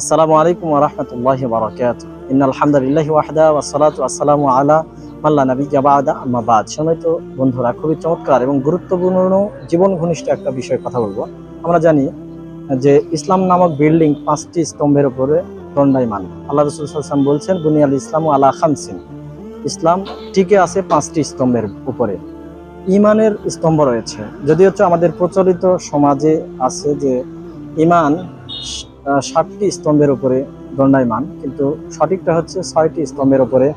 আসসালামু আলাইকুম রহমতুল্লাহ বারকাত ইন আলহামদুলিল্লাহ ওয়াহদা ওয়াসালাতু আসসালামু আলা মাল্লা নবী জাবাদা আম্মাবাদ সময় তো, বন্ধুরা, খুবই চমৎকার এবং গুরুত্বপূর্ণ জীবন ঘনিষ্ঠ একটা বিষয়ে কথা বলব। আমরা জানি যে ইসলাম নামক বিল্ডিং পাঁচটি স্তম্ভের উপরে দণ্ডায়মান। আল্লাহ রসুল সাল্লাম বলছেন, বুনিয়াল ইসলাম আলা খামসিন। ইসলাম টিকে আছে পাঁচটি স্তম্ভের উপরে। ইমানের স্তম্ভ রয়েছে। যদি হচ্ছে আমাদের প্রচলিত সমাজে আছে যে ইমান ষাটটি স্তম্ভের উপরে দণ্ডায়মান, কিন্তু সঠিকটা হচ্ছে ছয়টি স্তম্ভের উপরে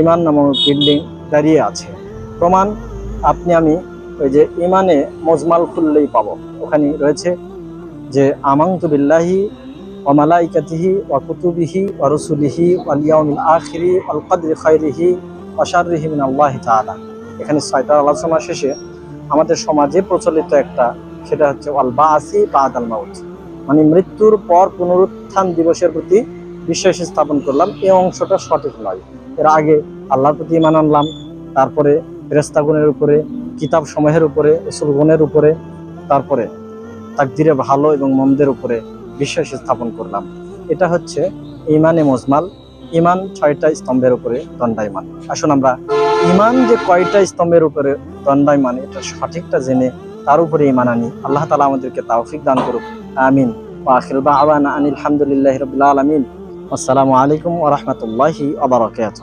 ইমান নামক বিল্ডিং দাঁড়িয়ে আছে। প্রমাণ, আপনি আমি ওই যে ইমানে মজমাল খুললেই পাব। ওখানে রয়েছে যে আমাংতু বিল্লাহি ওমালাইকাতিহি ওয়া কুতুবিহি ওয়া রসুলিহি ওয়াল ইয়াউমিল আখিরি ওয়াল কদরি খাইরিহি ওয়া শাররিহি মিন আল্লাহি তাআলা। এখানে ছয়টা আলোচনা শেষে আমাদের সমাজে প্রচলিত একটা, সেটা হচ্ছে অল বা আসি বা আদাল মাউত। মানে মৃত্যুর পর পুনরুত্থান দিবসের প্রতি বিশ্বাস স্থাপন করলাম। এই অংশটা সঠিক নয়। এর আগে আল্লাহর প্রতি ইমান আনলাম, তারপরে ফেরেস্তাগুনের উপরে কিতাব সমূহের উপরে রসুলগুনের উপরে, তারপরে তাকদিরে ভালো এবং মন্দের উপরে বিশ্বাস স্থাপন করলাম। এটা হচ্ছে ইমানে মজমাল। ইমান ছয়টা স্তম্ভের উপরে দণ্ডায়মান। আসুন আমরা ইমান যে কয়টা স্তম্ভের উপরে দণ্ডায়মান, এটা সঠিকটা জেনে তার উপরে ইমান আনি। আল্লাহ তালা আমাদেরকে তাওফিক দান করুক। আমিন। আখির বা আওয়ান আনিল হামদুলিল্লাহি রাব্বিল আলমিন। আসসালামু আলাইকুম ওরহমতুল্লাহি আবরকাত